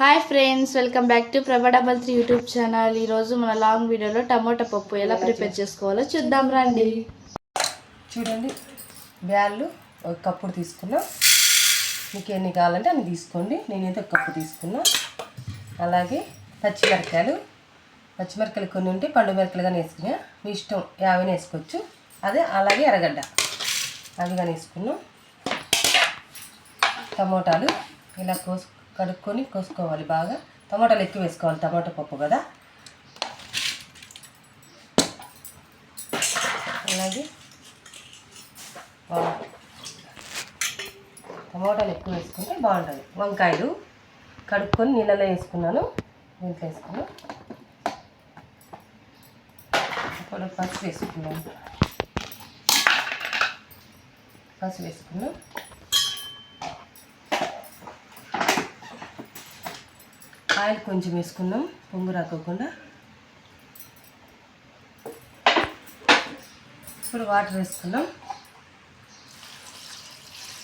Hi friends welcome back to Prabha double three YouTube channel ఈరోజు మన long వీడియోలో tomato పప్పు ఎలా ప్రిపేర్ చేసుకోవాలో చూద్దాం రండి. చూడండి బ్యాళ్ళు ఒక కప్పుడు తీసుకున్నా. మీకు ఎన్ని కావాలంటే అన్ని తీసుకోండి. నేనైతే ఒక కప్పు తీసుకున్నా. అలాగే పచ్చిమిరపకాయలు. పచ్చిమిరపకాయలు కొన్ని ఉంటే పండు మిరపకాయలు కానీ వేసుకున్నా. మీ ఇష్టం యావైనా వేసుకోవచ్చు. అదే అలాగే ఎర్రగడ్డ. అవి కానీ వేసుకున్నాం. టమోటాలు ఇలా కోసు కడుక్కొని కోసుకోవాలి బాగా. టమాటాలు ఎక్కువ వేసుకోవాలి టమాటా పప్పు కదా. అలాగే టమాటాలు ఎక్కువ వేసుకుంటే బాగుంటుంది. వంకాయలు కడుక్కొని నీళ్ళలో వేసుకున్నాను దీంట్లో వేసుకున్నాను. ఇప్పుడు పసుపు వేసుకున్నాను. పసుపు వేసుకున్నాను. ఆయిల్ కొంచెం వేసుకున్నాం పొంగు రాకోకుండా. ఇప్పుడు వాటర్ వేసుకున్నాం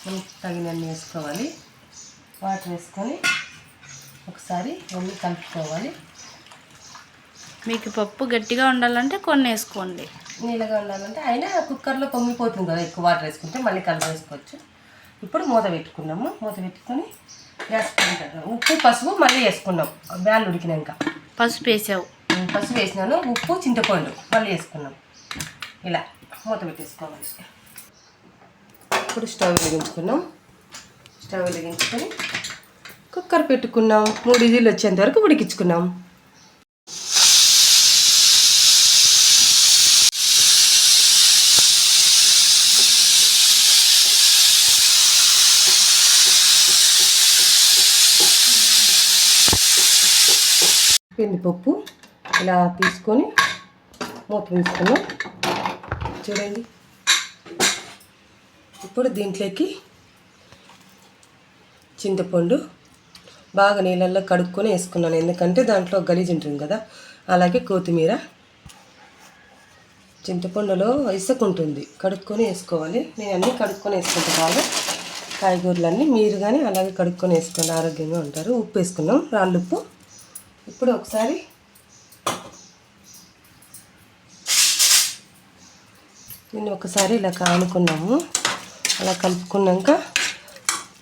మనకు తగినన్ని వేసుకోవాలి. వాటర్ వేసుకొని ఒకసారి అన్నీ కలుపుకోవాలి. మీకు పప్పు గట్టిగా ఉండాలంటే కొన్ని వేసుకోండి. నీళ్ళగా ఉండాలంటే అయినా కుక్కర్లో పొంగిపోతుంది కదా ఎక్కువ వాటర్ వేసుకుంటే మళ్ళీ కలిపి వేసుకోవచ్చు. ఇప్పుడు మూత పెట్టుకున్నాము. మూత పెట్టుకొని పెట్టుకుంటాము ఉప్పు పసుపు మళ్ళీ వేసుకున్నాం. బ్యాల్ ఉడికినాక. పసుపు వేసావు. పసుపు వేసినాను. ఉప్పు చింతపండు మళ్ళీ వేసుకున్నాం. ఇలా మూత పెట్టేసుకోవాలి. ఇప్పుడు స్టవ్ వెలిగించుకున్నాం. స్టవ్ వెలిగించుకొని కుక్కర్ పెట్టుకున్నాం. మూడు ఇజీలు వచ్చేంత వరకు ఉడికించుకున్నాం. పెందిపప్పు ఇలా తీసుకొని మూత వేసుకున్నాం. చూడండి. ఇప్పుడు దీంట్లోకి చింతపండు బాగా నీళ్ళల్లో కడుక్కొని వేసుకున్నాను. ఎందుకంటే దాంట్లో గలీజ్ ఉంటుంది కదా. అలాగే కొత్తిమీర చింతపండులో ఇసుక ఉంటుంది కడుక్కొని వేసుకోవాలి. నేను అన్నీ కడుక్కొని వేసుకుంటాను బాగా కాయగూరలన్నీ మీరు కానీ అలాగే కడుక్కొని వేసుకోండి ఆరోగ్యంగా ఉంటారు. ఉప్పు వేసుకున్నాం. రాళ్ళు ఉప్పు ఇప్పుడు ఒకసారి. దీన్ని ఒకసారి ఇలా కానుకున్నాము. అలా కలుపుకున్నాక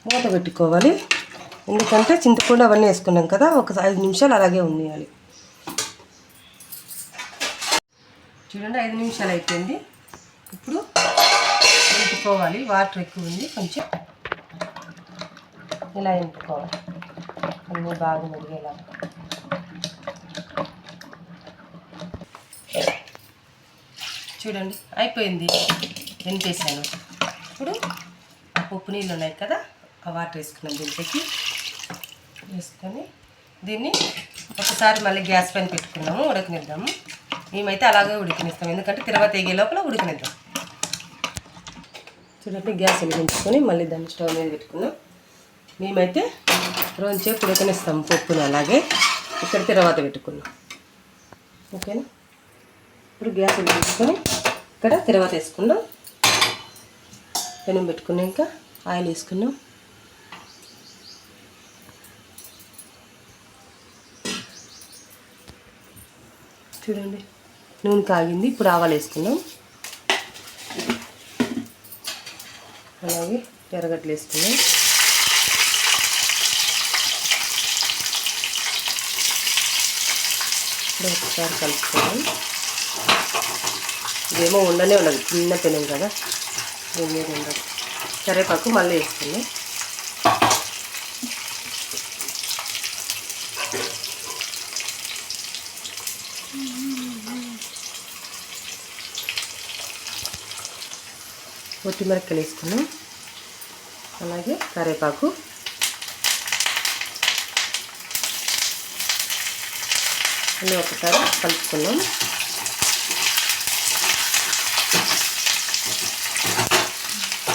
మూత పెట్టుకోవాలి. ఎందుకంటే చింతపండు అవన్నీ వేసుకున్నాం కదా ఒక ఐదు నిమిషాలు అలాగే ఉండేయాలి. చూడండి ఐదు నిమిషాలు అయిపోయింది. ఇప్పుడు నింపుకోవాలి. వాటర్ ఎక్కువ ఉంది. కొంచెం ఇలా ఎంపుకోవాలి అన్నీ బాగా మురిగేలా చూడండి అయిపోయింది. ఎంపేసాను ఇప్పుడు ఆ పప్పు నీళ్ళు ఉన్నాయి కదా ఆ వాటర్ వేసుకున్నాం దీంట్లోకి. వేసుకొని దీన్ని ఒకసారి మళ్ళీ గ్యాస్ పైన పెట్టుకున్నాము ఉడకనిద్దాము మేమైతే అలాగే ఉడికినిస్తాం ఎందుకంటే తర్వాత ఎగే లోపల ఉడికినిద్దాం. చూడండి గ్యాస్ వెలిగించుకొని మళ్ళీ దాన్ని స్టవ్ మీద పెట్టుకున్నాం. మేమైతే రోజుసేపు ఉడకనిస్తాం పప్పుని అలాగే. ఇక్కడ తర్వాత పెట్టుకున్నాం. ఓకేనా? ఇప్పుడు గ్యాస్ వెలిగించుకొని ఇక్కడ తర్వాత వేసుకున్నాం పెనం పెట్టుకున్నాక ఆయిల్ వేసుకున్నాం చూడండి నూనె కాగింది. ఇప్పుడు ఆవాలు వేసుకున్నాం అలాగే ఎర్రగడ్డలు వేసుకున్నాం ఇప్పుడు ఒకసారి కలుపుకోవాలి ఇదేమో ఉండనే ఉండదు. చిన్న పెనం కదా. దీని మీద ఉండదు కరేపాకు మళ్ళీ వేసుకున్నాం కొత్తిమిరక్కలు వేసుకున్నాం. అలాగే కరివేపాకు. అన్నీ ఒకసారి కలుపుకున్నాం.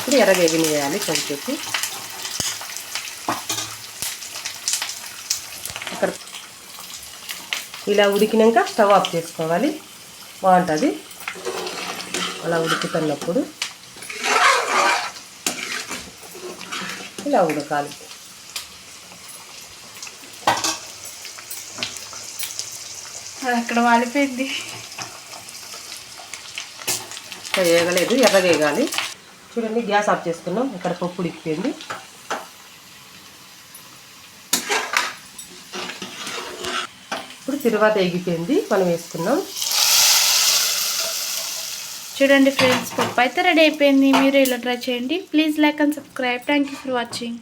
ఇప్పుడు ఎర్రగేగిని వేయాలి కొంచెంసేపు అక్కడ ఇలా ఉడికినాక స్టవ్ ఆఫ్ చేసుకోవాలి. బాగుంటుంది. అలా ఉడుకుతున్నప్పుడు ఇలా ఉడకాలి. అక్కడ వాలిపోయింది. ఇంకా వేగలేదు ఎర్రగా వేగాలి చూడండి గ్యాస్ ఆఫ్ చేసుకున్నాం. ఇక్కడ పప్పు ఉడికిపోయింది. ఇప్పుడు తిరువాత ఎగిపోయింది మనం వేసుకున్నాం. చూడండి ఫ్రెండ్స్ పప్పు అయితే రెడీ అయిపోయింది. మీరు ఇలా ట్రై చేయండి. Please like and subscribe. Thank you for watching